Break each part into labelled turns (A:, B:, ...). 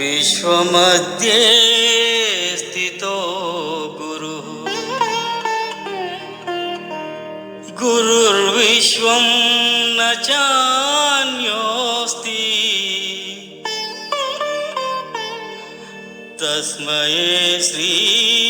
A: विश्वमध्ये स्थितो गुरुः। गुरुर्विश्वं न चान्योऽस्ति। तस्मै श्री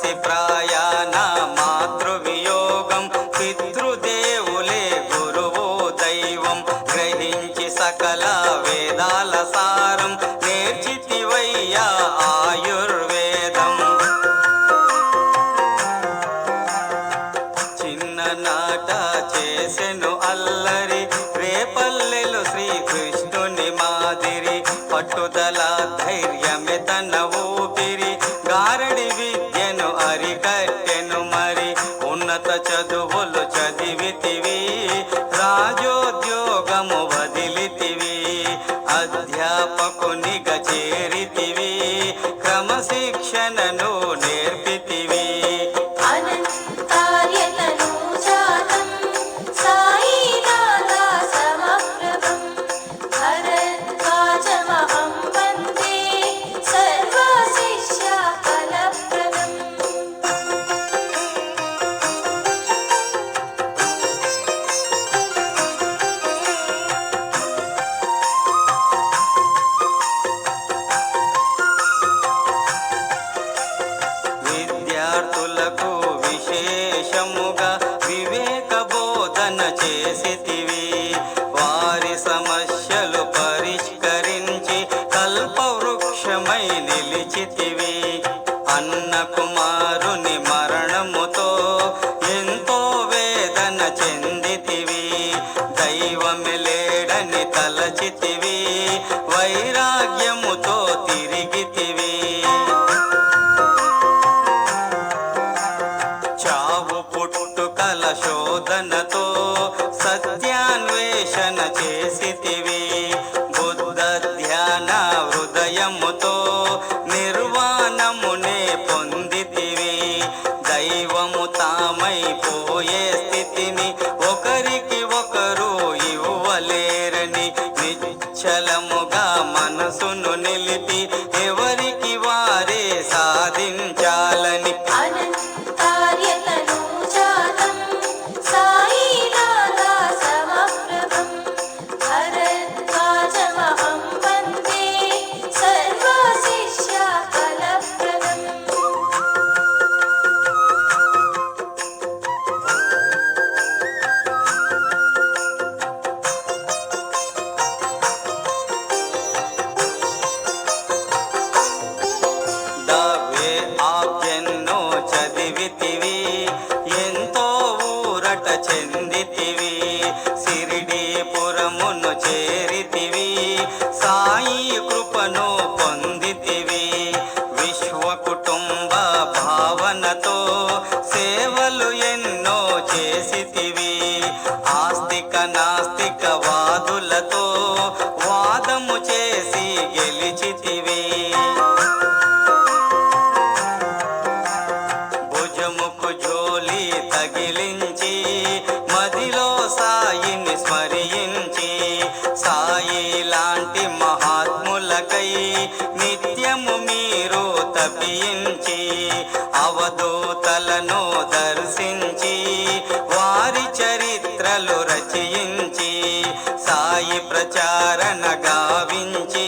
A: ಸಿ ಪ್ರಾ అధ్యాప ശമു హృదయముతో అవధూతలను దర్శించి వారి చరిత్రలు రచయించి సాయి ప్రచారణ గావించి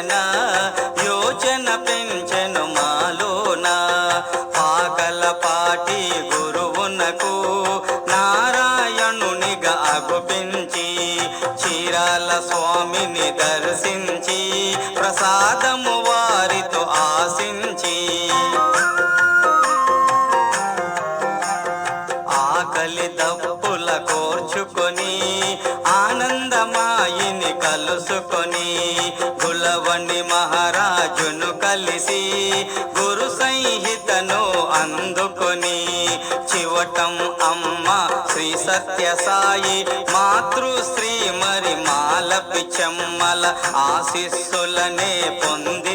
A: రచన యోచన పెంచెను మాలోన. పాకలపాటి గురువునకు నారాయణునిగా అగుపించి చీరాల స్వామిని దర్శించి ప్రసాదము వారితో ఆశించి. అందుకొని చివటం అమ్మ శ్రీ సత్య సాయి మాతృశ్రీ మరి మాల చెమ్మల ఆశీస్సులనే పొంది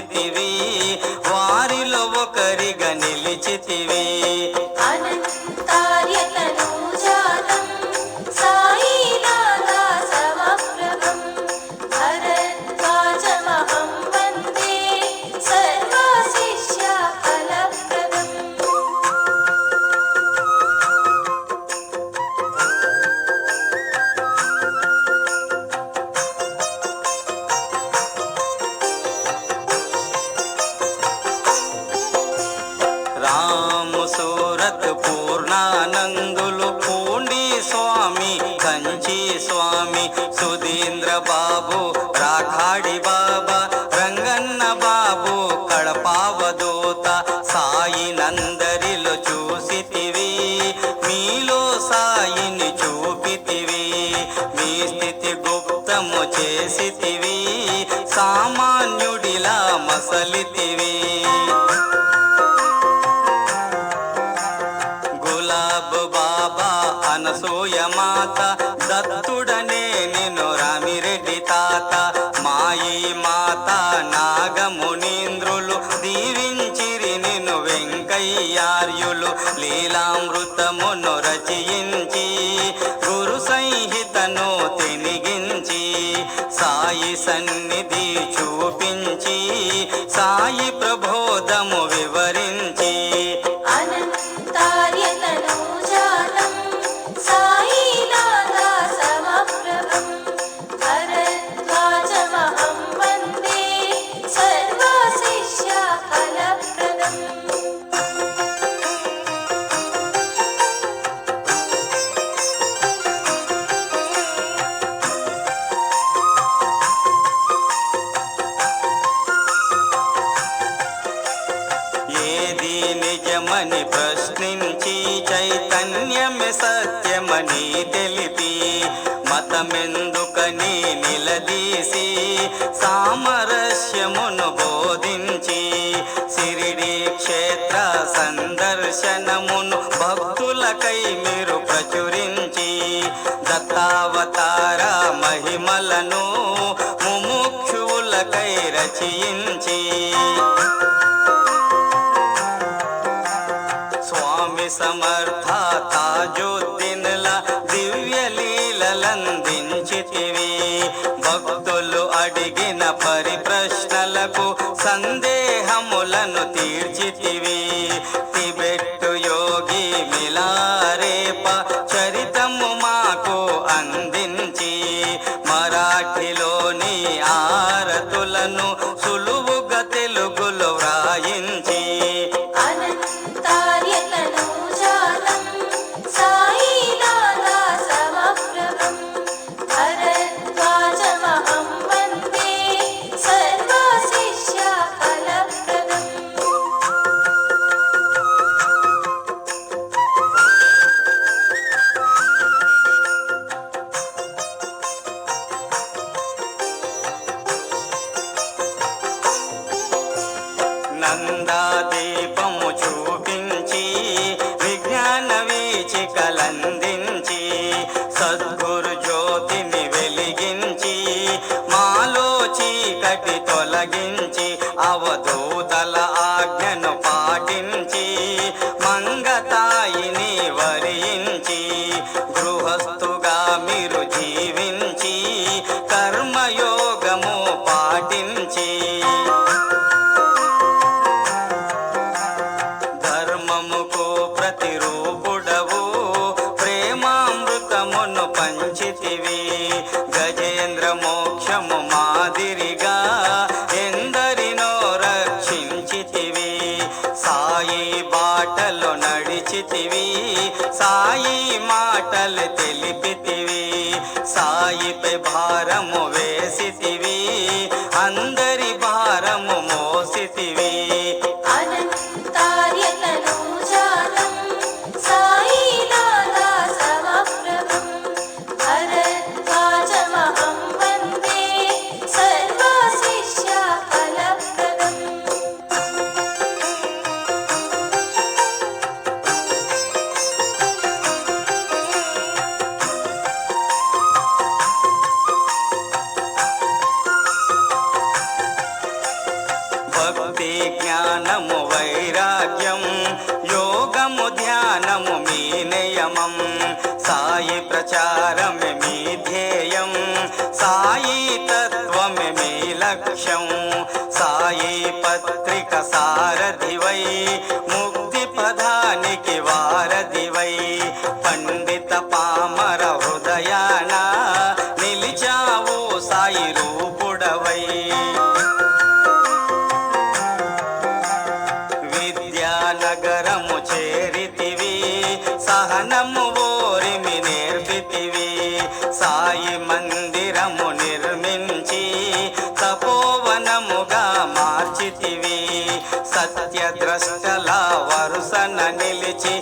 A: సుధీంద్ర బాబు రాఖాడి బాబా రంగన్న బాబు కడపావదూత సాయి నందరిలో చూసితివి మీలో సాయిని చూపితివి మీ స్థితి గుప్తము చేసితివి సామాన్యుడిలా మసలితివి. గులాబ్ బాబా అనసూయ మాత నిను వెంకయ్యార్యులు లీలామృతమును రచయించి గురు సంహితను తినిగించి సాయి సన్నిధి మతమెందుకని నిలదీసి సామరస్యమును బోధించి సిరిడి క్షేత్ర సందర్శనమును భక్తులకై మీరు ప్రచురించి దత్తావతార మహిమలను ముముక్షువులకై రచయించి స్వామి సమర్థ తాజుద్దీన్ల లీలలందించితివి భక్తులు అడిగిన పరిప్రశ్నలకు సందేహ గడ్డము వేసితివి. అంద ప్రచారమే మీ ధ్యేయం సాయి తత్వమే మీ లక్ష్యం సాయి పత్రిక సారథివై ముక్తి సత్యద్రష్టలా వరుసన నిలిచి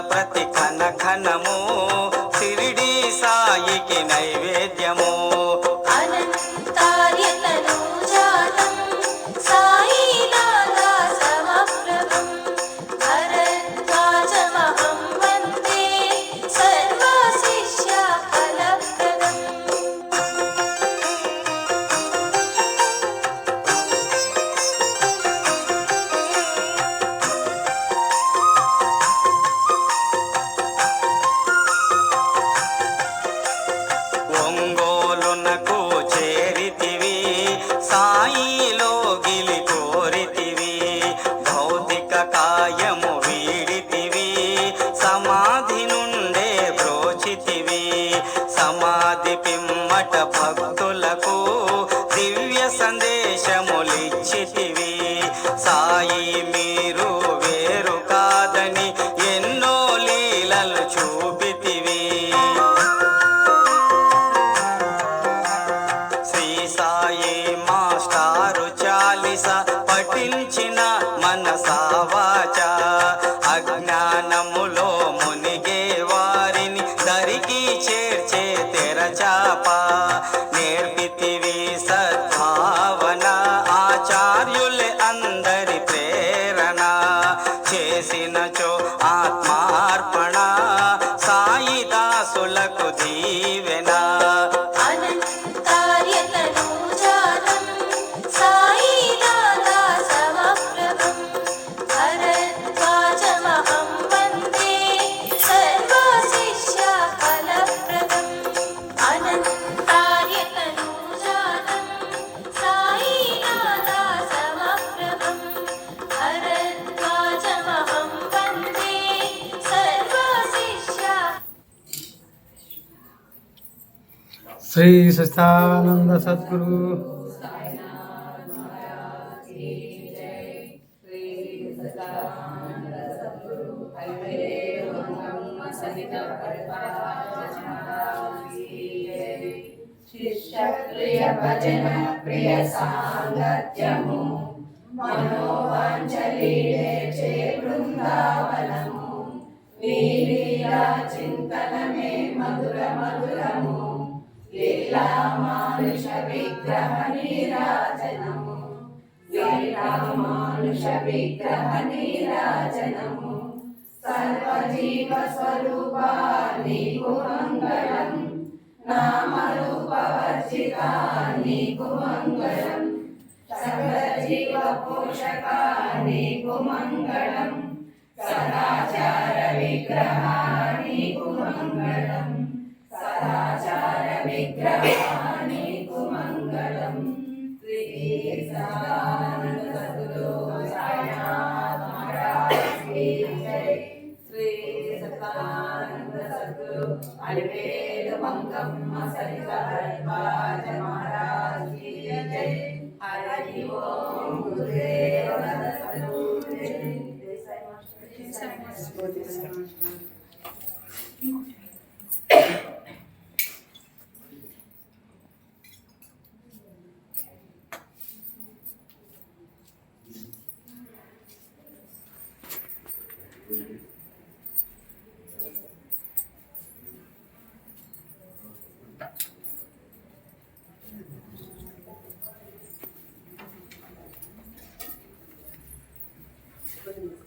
A: प्रजापति का శ్రీ
B: సస్తానంద సద్గురు
C: शिष्यप्रिय भजन प्रिय साङ्गत्यमु मनोवाञ्जलिरे चे वृन्दावनमु नीलीला चिन्तनमे मधुरमधुरमु లీలామానుష విగ్రహ నీరాజనము లీలామానుష విగ్రహ నీరాజనము సర్వజీవ స్వరూప నీకు మంగళం నామరూప వర్జిత నీకు మంగళం సకల జీవ నీకు మంగళం సదాచార విగ్రహ
A: Thank you.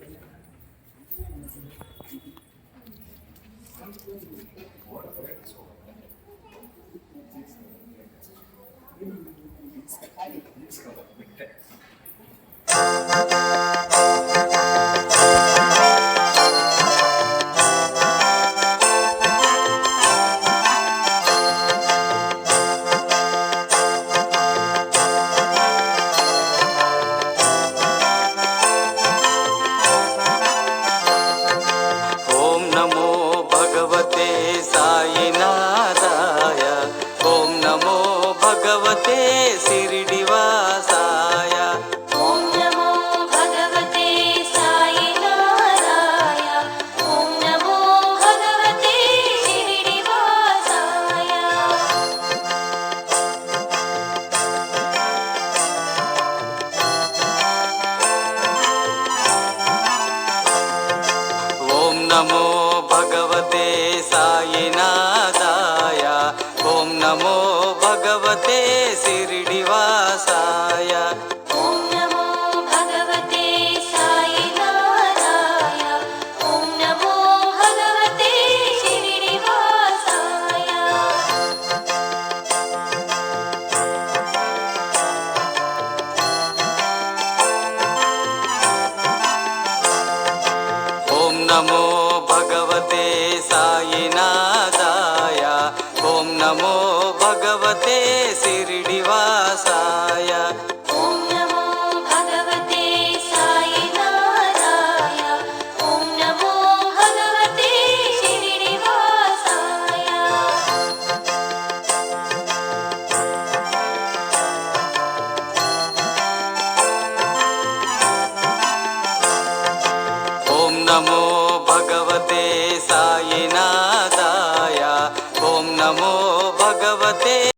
A: andamos.